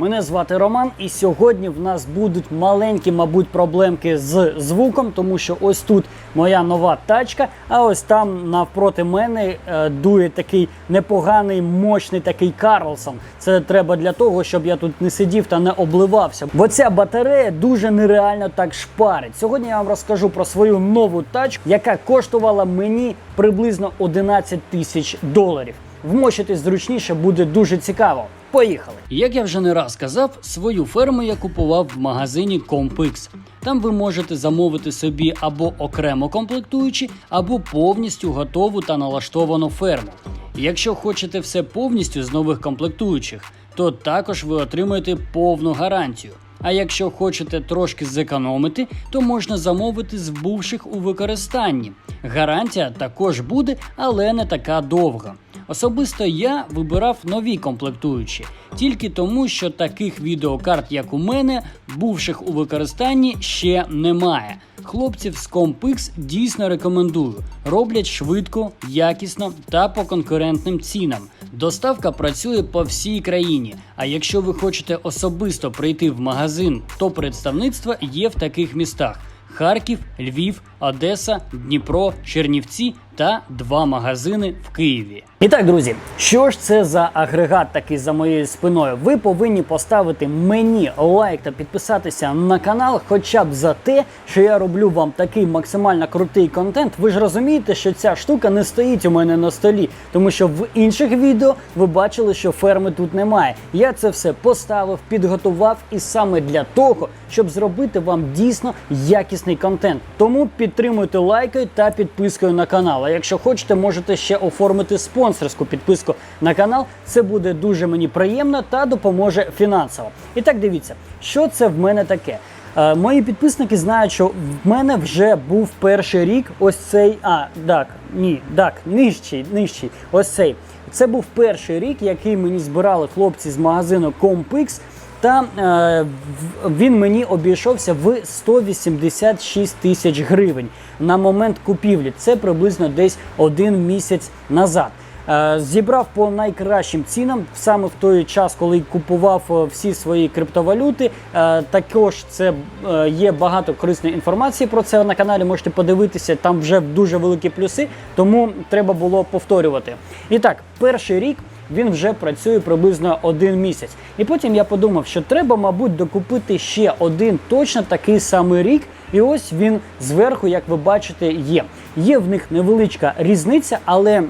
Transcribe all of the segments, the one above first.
Мене звати Роман, і сьогодні в нас будуть маленькі, мабуть, проблемки з звуком, тому що ось тут моя нова тачка, а ось там навпроти мене е, дує такий непоганий, мощний такий Карлсон. Це треба для того, щоб я тут не сидів та не обливався. Бо ця батарея дуже нереально так шпарить. Сьогодні я вам розкажу про свою нову тачку, яка коштувала мені приблизно 11 тисяч доларів. Вмочитись зручніше буде дуже цікаво. Поїхали! Як я вже не раз казав, свою ферму я купував в магазині Compix. Там ви можете замовити собі або окремо комплектуючі, або повністю готову та налаштовану ферму. Якщо хочете все повністю з нових комплектуючих, то також ви отримаєте повну гарантію. А якщо хочете трошки зекономити, то можна замовити з бувших у використанні. Гарантія також буде, але не така довга. Особисто я вибирав нові комплектуючі, тільки тому, що таких відеокарт, як у мене, бувших у використанні ще немає. Хлопців з Compix дійсно рекомендую. Роблять швидко, якісно та по конкурентним цінам. Доставка працює по всій країні. А якщо ви хочете особисто прийти в магазин, то представництво є в таких містах: Харків, Львів, Одеса, Дніпро, Чернівці та два магазини в Києві. І так, друзі, що ж це за агрегат такий за моєю спиною? Ви повинні поставити мені лайк та підписатися на канал, хоча б за те, що я роблю вам такий максимально крутий контент. Ви ж розумієте, що ця штука не стоїть у мене на столі, тому що в інших відео ви бачили, що ферми тут немає. Я це все поставив, підготував і саме для того, щоб зробити вам дійсно якісний контент. Тому підтримуйте лайкою та підпискою на канал. А якщо хочете, можете ще оформити спонсорську підписку на канал. Це буде дуже мені приємно та допоможе фінансово. І так дивіться, що це в мене таке. Е, Мої підписники знають, що в мене вже був перший рік. Ось цей. А, так, ні, так, нижчий, нижчий. Ось цей. Це був перший рік, який мені збирали хлопці з магазину Compix. Та е, він мені обійшовся в 186 тисяч гривень на момент купівлі. Це приблизно десь один місяць назад. Е, Зібрав по найкращим цінам саме в той час, коли купував е, всі свої криптовалюти. Е, Також це е, є багато корисної інформації про це на каналі. Можете подивитися, там вже дуже великі плюси, тому треба було повторювати. І так, перший рік він вже працює приблизно один місяць. І потім я подумав, що треба, мабуть, докупити ще один точно такий самий рік. І ось він зверху, як ви бачите, є. Є в них невеличка різниця, але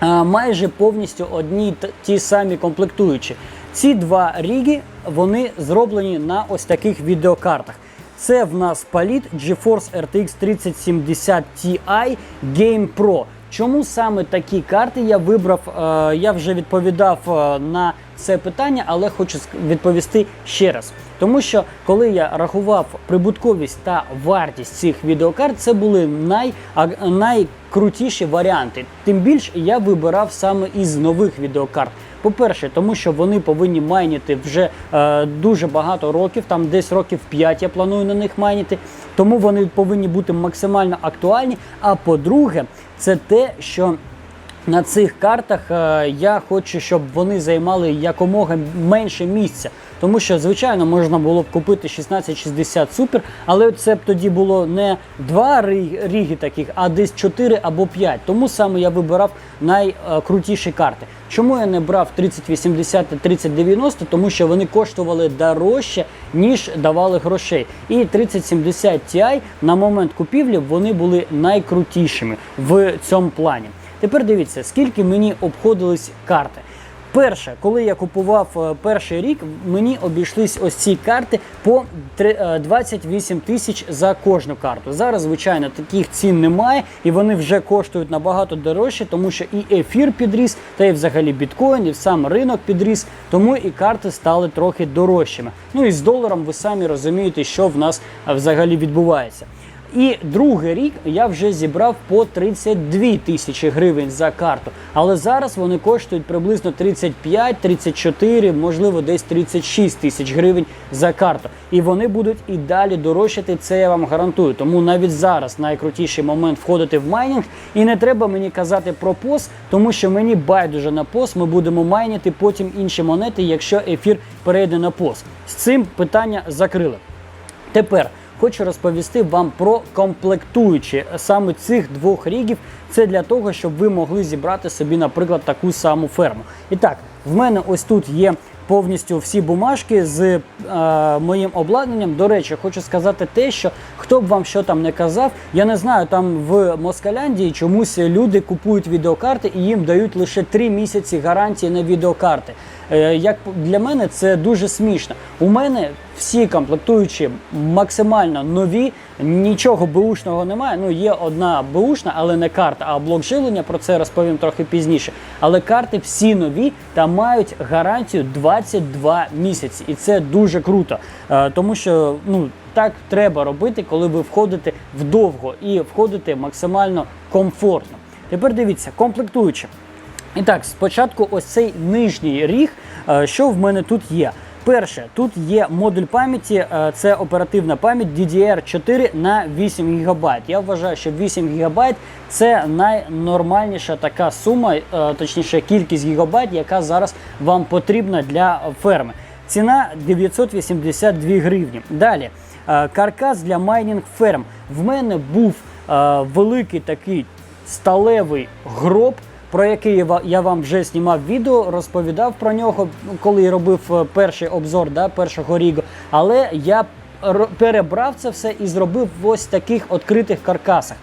а, майже повністю одні ті самі комплектуючі. Ці два ріги вони зроблені на ось таких відеокартах. Це в нас паліт GeForce RTX 3070 Ti Game Pro. Чому саме такі карти я вибрав? Е, Я вже відповідав е, на це питання, але хочу відповісти ще раз. Тому що коли я рахував прибутковість та вартість цих відеокарт, це були най, найкрутіші варіанти. Тим більше я вибирав саме із нових відеокарт. По-перше, тому що вони повинні майніти вже е, дуже багато років, там десь років 5 я планую на них майніти, тому вони повинні бути максимально актуальні. А по-друге, це те, що на цих картах е, я хочу, щоб вони займали якомога менше місця. Тому що, звичайно, можна було б купити 1660 Super, але це б тоді було не два ріги таких, а десь 4 або 5. Тому саме я вибирав найкрутіші карти. Чому я не брав 3080 та 3090? Тому що вони коштували дорожче, ніж давали грошей. І 3070 Ti на момент купівлі вони були найкрутішими в цьому плані. Тепер дивіться, скільки мені обходились карти. Перше, коли я купував е, перший рік, мені обійшлись ось ці карти по е, 28 тисяч за кожну карту. Зараз, звичайно, таких цін немає, і вони вже коштують набагато дорожче, тому що і ефір підріс, та й взагалі біткоін, і сам ринок підріс, тому і карти стали трохи дорожчими. Ну і з доларом ви самі розумієте, що в нас е, взагалі відбувається. І другий рік я вже зібрав по 32 тисячі гривень за карту. Але зараз вони коштують приблизно 35, 34, можливо, десь 36 тисяч гривень за карту. І вони будуть і далі дорожчати. Це я вам гарантую. Тому навіть зараз найкрутіший момент входити в майнінг. І не треба мені казати про пос, тому що мені байдуже на пос. Ми будемо майнити потім інші монети, якщо ефір перейде на пос. З цим питання закрили. Тепер хочу розповісти вам про комплектуючі саме цих двох рігів. Це для того, щоб ви могли зібрати собі, наприклад, таку саму ферму. І так, в мене ось тут є повністю всі бумажки з е, моїм обладнанням. До речі, хочу сказати те, що хто б вам що там не казав, я не знаю, там в Москаляндії чомусь люди купують відеокарти і їм дають лише 3 місяці гарантії на відеокарти. Е, Як для мене це дуже смішно. У мене всі комплектуючі максимально нові, нічого беушного немає. Ну є одна беушна, але не карта, а блок живлення. Про це розповім трохи пізніше. Але карти всі нові та мають гарантію 22 місяці, і це дуже круто, Е, тому що ну. Так треба робити, коли ви входите вдовго і входите максимально комфортно. Тепер дивіться, комплектуючи. І так, спочатку ось цей нижній ріг, е, що в мене тут є. Перше, тут є модуль пам'яті, е, це оперативна пам'ять DDR4 на 8 ГБ. Я вважаю, що 8 ГБ це найнормальніша така сума, е, точніше кількість гігабайт, яка зараз вам потрібна для ферми. Ціна 982 гривні. Далі, е, каркас для майнінг ферм. В мене був великий такий сталевий гроб, про який я вам вже знімав відео, розповідав про нього, коли робив е, перший обзор да, першого рігу. Але я перебрав це все і зробив в ось таких відкритих каркасах.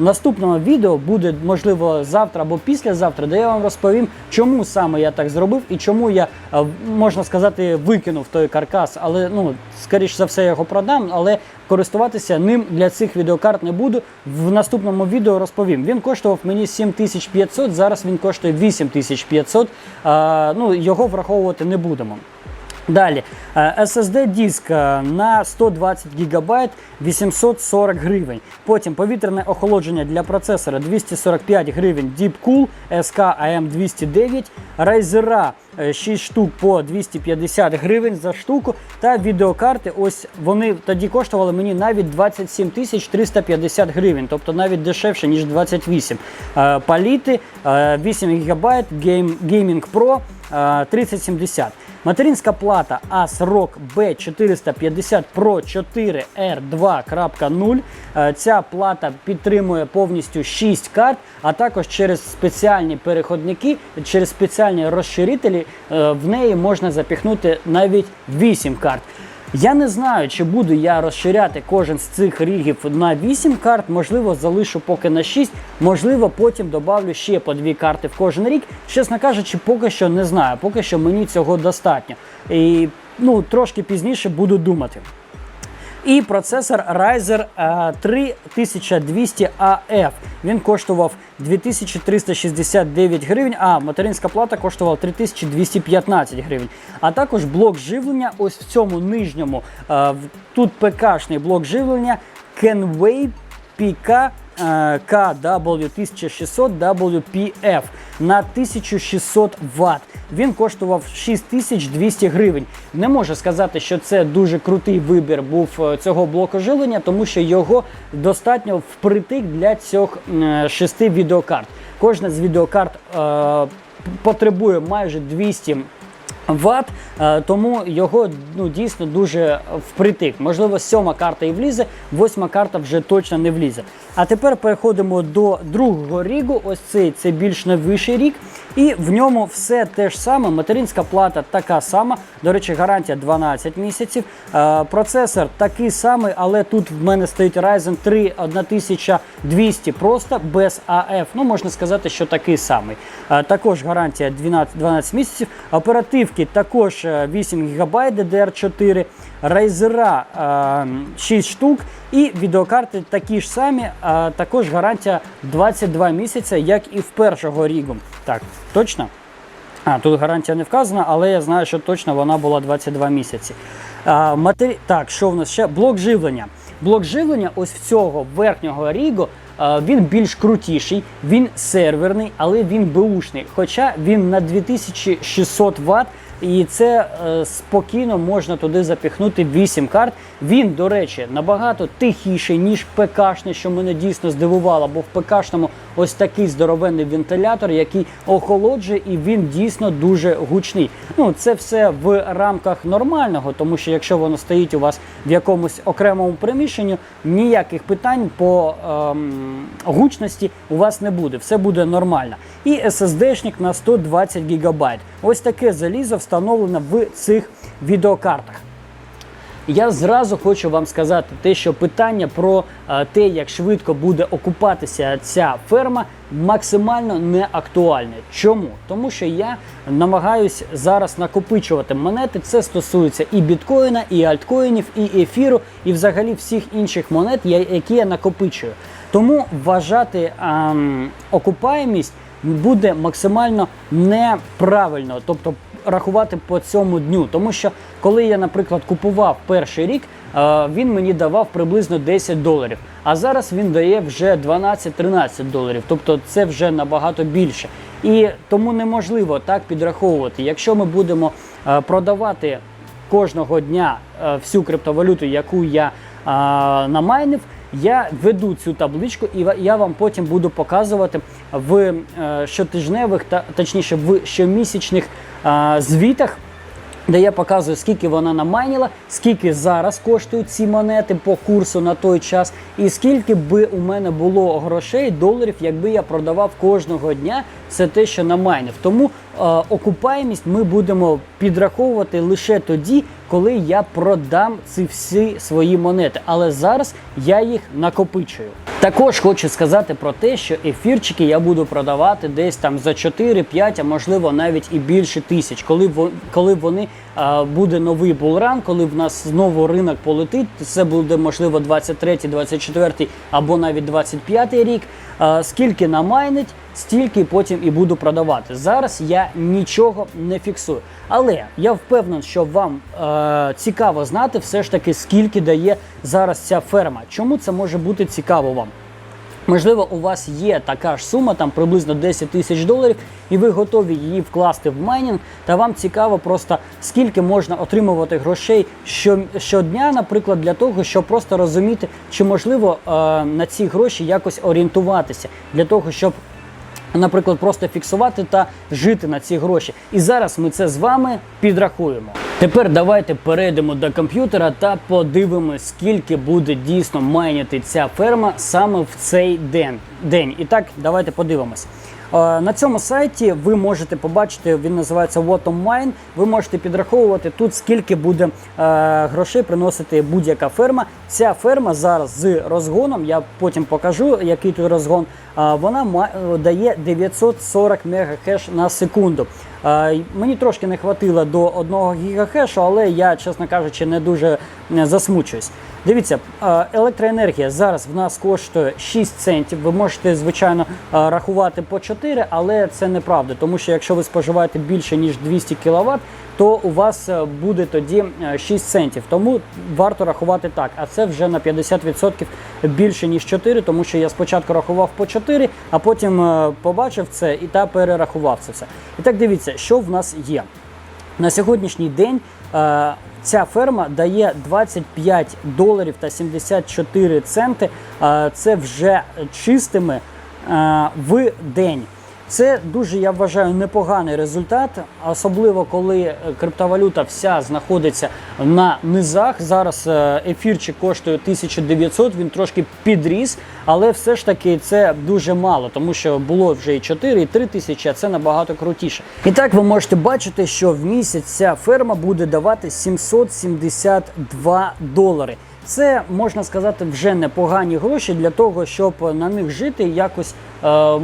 В наступному відео буде можливо завтра або післязавтра, де я вам розповім, чому саме я так зробив і чому я е, можна сказати викинув той каркас. Але ну скоріш за все я його продам, але користуватися ним для цих відеокарт не буду. В наступному відео розповім. Він коштував мені 7500, зараз він коштує 8500. А, ну його враховувати не будемо. Далі е, SSD диск е, на 120 ГБ 840 гривень. Потім повітряне охолодження для процесора 245 гривень Deepcool SK AM209, Ryzera е, 6 штук по 250 гривень за штуку. Та відеокарти, ось вони тоді коштували мені навіть 27 тисяч 350 гривень, тобто навіть дешевше, ніж 28. Е, Паліти е, 8 ГБ Game, Gaming Pro е, 3070. Материнська плата ASRock B450 Pro 4 R2.0. Е, Ця плата підтримує повністю 6 карт, а також через спеціальні переходники, через спеціальні розширителі е, в неї можна запіхнути навіть 8 карт. Я не знаю, чи буду я розширяти кожен з цих рігів на 8 карт, можливо, залишу поки на 6, можливо, потім добавлю ще по 2 карти в кожен рік. Чесно кажучи, поки що не знаю, поки що мені цього достатньо. І ну, трошки пізніше буду думати. І процесор Ryzen е, 3200AF. Він коштував 2369 гривень, а материнська плата коштувала 3215 гривень. А також блок живлення, ось в цьому нижньому, е, тут ПКшний блок живлення Kenway PK е, KW1600 WPF на 1600 Вт. Він коштував 6200 гривень. Не можу сказати, що це дуже крутий вибір був е, цього блоку жилення, тому що його достатньо впритик для цих е, шести відеокарт. Кожна з відеокарт е, потребує майже 200 Вт, е, тому його ну, дійсно дуже впритик. Можливо, сьома карта і влізе, восьма карта вже точно не влізе. А тепер переходимо до другого рігу. Ось цей це більш новіший рік. І в ньому все те ж саме. Материнська плата така сама. До речі, гарантія 12 місяців. Е, Процесор такий самий, але тут в мене стоїть Ryzen 3 1200 просто без AF. Ну, можна сказати, що такий самий. Е, Також гарантія 12, 12 місяців. Оперативки також е, 8 ГБ DDR4, Ryzera е, 6 штук. І відеокарти такі ж самі, а також гарантія 22 місяця, як і в першого рігу. Так, точно? А, тут гарантія не вказана, але я знаю, що точно вона була 22 місяці. А, матері... Так, що в нас ще? Блок живлення. блок живлення ось в цього верхнього Ріго е, він більш крутіший, він серверний, але він беушний. Хоча він на 2600 Вт, і це е, спокійно можна туди запіхнути 8 карт. Він, до речі, набагато тихіший, ніж ПКшний, що мене дійсно здивувало, бо в ПКшному ось такий здоровенний вентилятор, який охолоджує, і він дійсно дуже гучний. Ну, це все в рамках нормального, тому що якщо воно стоїть у вас в якомусь окремому приміщенні, ніяких питань по ем, гучності у вас не буде. Все буде нормально. І SSD-шник на 120 ГБ. Ось таке залізо встановлено в цих відеокартах. Я зразу хочу вам сказати те, що питання про е, те, як швидко буде окупатися ця ферма, максимально не актуальне. Чому? Тому що я намагаюсь зараз накопичувати монети. Це стосується і біткоїна, і альткоїнів, і ефіру, і взагалі всіх інших монет, які я накопичую. Тому вважати ем, окупаємість буде максимально неправильно, тобто рахувати по цьому дню. Тому що коли я, наприклад, купував перший рік, е, він мені давав приблизно 10 доларів. А зараз він дає вже 12-13 доларів. Тобто це вже набагато більше. І тому неможливо так підраховувати. Якщо ми будемо е, продавати кожного дня е, всю криптовалюту, яку я намайнив, я веду цю табличку, і я вам потім буду показувати в е, щотижневих та точніше в щомісячних е, звітах. Де я показую, скільки вона намайніла, скільки зараз коштують ці монети по курсу на той час, і скільки би у мене було грошей, доларів, якби я продавав кожного дня все те, що намайнив. Тому окупаємість ми будемо підраховувати лише тоді, коли я продам ці всі свої монети. Але зараз я їх накопичую. Також хочу сказати про те, що ефірчики я буду продавати десь там за 4-5, а можливо навіть і більше тисяч. Коли коли вони буде новий булран, коли в нас знову ринок полетить, це буде можливо 23, 24 або навіть 25 рік. Скільки намайнить, стільки потім і буду продавати. Зараз я нічого не фіксую. Але я впевнений, що вам е, цікаво знати все ж таки, скільки дає зараз ця ферма. Чому це може бути цікаво вам? Можливо, у вас є така ж сума, там приблизно 10 тисяч доларів, і ви готові її вкласти в майнінг, та вам цікаво просто скільки можна отримувати грошей щодня, наприклад, для того, щоб просто розуміти, чи можливо е, на ці гроші якось орієнтуватися, для того, щоб наприклад, просто фіксувати та жити на ці гроші. І зараз ми це з вами підрахуємо. Тепер давайте перейдемо до комп'ютера та подивимось, скільки буде дійсно майняти ця ферма саме в цей день. день. І так, давайте подивимось. Е, На цьому сайті ви можете побачити, він називається Mine. Ви можете підраховувати тут, скільки буде е, грошей приносити будь-яка ферма. Ця ферма зараз з розгоном, я потім покажу, який тут розгон. е, Вона дає 940 мегахеш на секунду. Мені трошки не хватило до 1 гігахешу, але я, чесно кажучи, не дуже засмучуюсь. Дивіться, е, електроенергія зараз в нас коштує 6 центів. Ви можете, звичайно, е, рахувати по 4, але це неправда, тому що якщо ви споживаєте більше ніж 200 кВт, то у вас е, буде тоді е, 6 центів. Тому варто рахувати так. А це вже на 50% більше ніж 4, тому що я спочатку рахував по 4, а потім побачив це і та перерахував це все. І так дивіться, що в нас є. На сьогоднішній день ця ферма дає 25 доларів та 74 центи. Е, це вже чистими е, в день. Це дуже, я вважаю, непоганий результат, особливо коли е, криптовалюта вся знаходиться на низах. Зараз е, ефірчик коштує 1900, він трошки підріс, але все ж таки це дуже мало, тому що було вже і 4, і 3 тисячі, а це набагато крутіше. І так ви можете бачити, що в місяць ця ферма буде давати 772 долари. Це можна сказати вже непогані гроші для того, щоб на них жити якось. Е,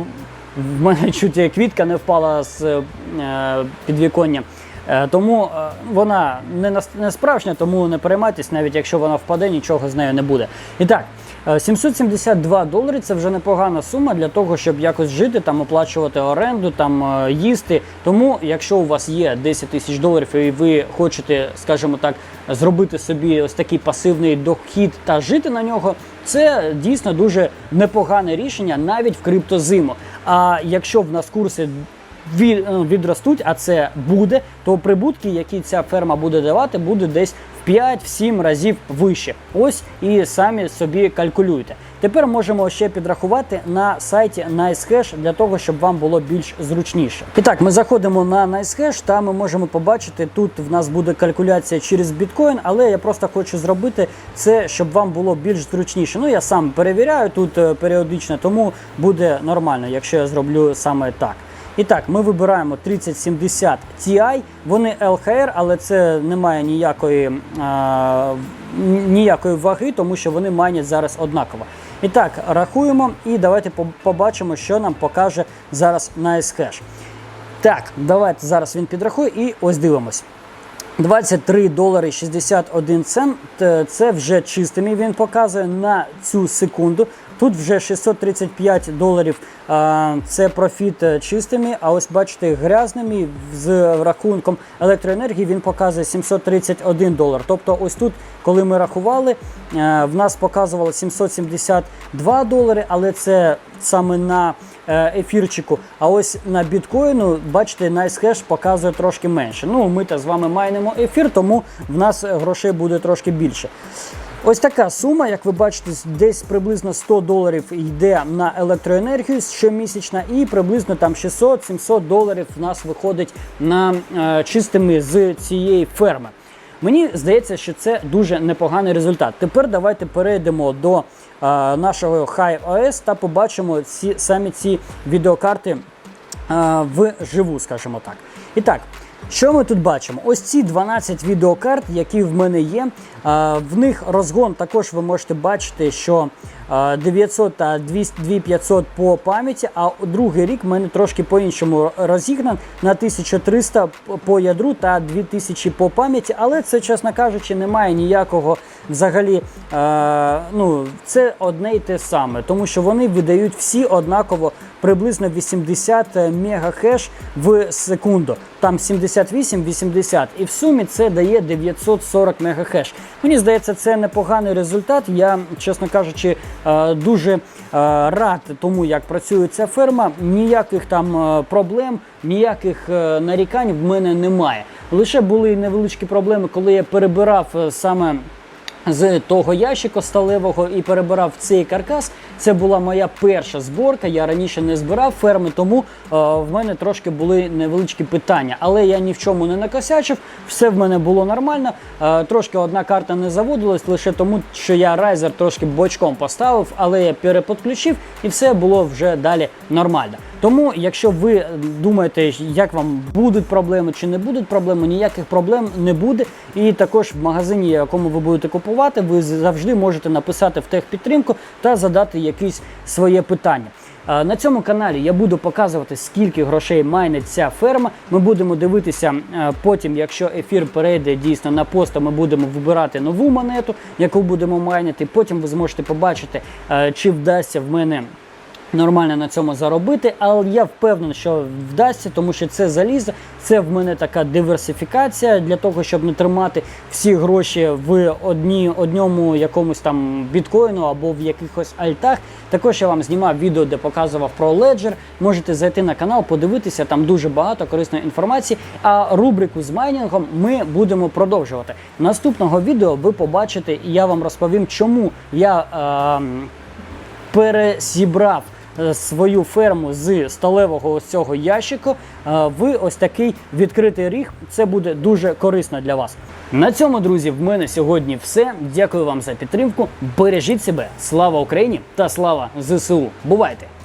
в мене чуть квітка не впала з е, підвіконня. Е, Тому е, вона не, не справжня, тому не переймайтесь, навіть якщо вона впаде, нічого з нею не буде. І так, е, 772 долари це вже непогана сума для того, щоб якось жити, там оплачувати оренду, там їсти. Тому, якщо у вас є 10 тисяч доларів і ви хочете, скажімо так, зробити собі ось такий пасивний дохід та жити на нього, це дійсно дуже непогане рішення навіть в криптозиму. А якщо в нас курси е, відростуть, а це буде, то прибутки, які ця ферма буде давати, буде десь 5-7 разів вище. Ось і самі собі калькулюйте. Тепер можемо ще підрахувати на сайті NiceHash для того, щоб вам було більш зручніше. І так, ми заходимо на NiceHash, та ми можемо побачити, тут в нас буде калькуляція через біткоін, але я просто хочу зробити це, щоб вам було більш зручніше. Ну я сам перевіряю тут е, періодично, тому буде нормально, якщо я зроблю саме так. І так, ми вибираємо 3070 Ti. Вони LHR, але це не має ніякої, а, ніякої ваги, тому що вони майнять зараз однаково. І так, рахуємо і давайте побачимо, що нам покаже зараз NiceHash. Так, давайте зараз він підрахує і ось дивимось. 23 долари 61 цент. Е, Це вже чистими він показує на цю секунду. Тут вже 635 доларів. Це профіт е, чистими. А ось бачите, грязними з рахунком електроенергії він показує 731 долар. Тобто, ось тут, коли ми рахували, е, в нас показувало 772 долари, але це саме на е, ефірчику. А ось на біткоїну, бачите, NiceHash показує трошки менше. Ну, ми та з вами майнимо ефір, тому в нас грошей буде трошки більше. Ось така сума, як ви бачите, десь приблизно 100 доларів йде на електроенергію щомісячна, і приблизно там 600-700 доларів в нас виходить на е, чистими з цієї ферми. Мені здається, що це дуже непоганий результат. Тепер давайте перейдемо до е, нашого High OS та побачимо ці самі ці відеокарти е, вживу, скажімо так. І так, що ми тут бачимо? Ось ці 12 відеокарт, які в мене є. В них розгон також ви можете бачити, що е, 900 та 200 2500 по пам'яті, а другий рік в мене трошки по-іншому розігнан на 1300 по ядру та 2000 по пам'яті, але це, чесно кажучи, немає ніякого взагалі. Ну, це одне й те саме, тому що вони видають всі однаково приблизно 80 мегахеш в секунду. Там 78-80. І в сумі це дає 940 мегахеш. Мені здається, це непоганий результат. Я, чесно кажучи, е, дуже е, рад тому, як працює ця ферма. Ніяких там е, проблем, ніяких е, нарікань в мене немає. Лише були невеличкі проблеми, коли я перебирав е, саме з того ящика сталевого і перебирав цей каркас. Це була моя перша зборка. Я раніше не збирав ферми, тому е, в мене трошки були невеличкі питання. Але я ні в чому не накосячив, все в мене було нормально. Е, трошки одна карта не заводилась лише тому, що я райзер трошки бочком поставив, але я переподключив і все було вже далі нормально. Тому, якщо ви думаєте, як вам будуть проблеми чи не будуть проблеми, ніяких проблем не буде. І також в магазині, якому ви будете купувати, ви завжди можете написати в техпідтримку та задати якісь своє питання. На цьому каналі я буду показувати, скільки грошей майне ця ферма. Ми будемо дивитися потім, якщо ефір перейде дійсно на пост, то ми будемо вибирати нову монету, яку будемо майнити. Потім ви зможете побачити, чи вдасться в мене нормально на цьому заробити, але я впевнений, що вдасться, тому що це залізо, це в мене така диверсифікація для того, щоб не тримати всі гроші в одні, одному якомусь там біткоїну або в якихось альтах. Також я вам знімав відео, де показував про Ledger. Можете зайти на канал, подивитися, там дуже багато корисної інформації. А рубрику з майнінгом ми будемо продовжувати. Наступного відео ви побачите, і я вам розповім, чому я. ем, пересібрав е, свою ферму з сталевого ось цього ящику е, в ось такий відкритий ріг. Це буде дуже корисно для вас. На цьому, друзі, в мене сьогодні все. Дякую вам за підтримку. Бережіть себе. Слава Україні та слава ЗСУ. Бувайте!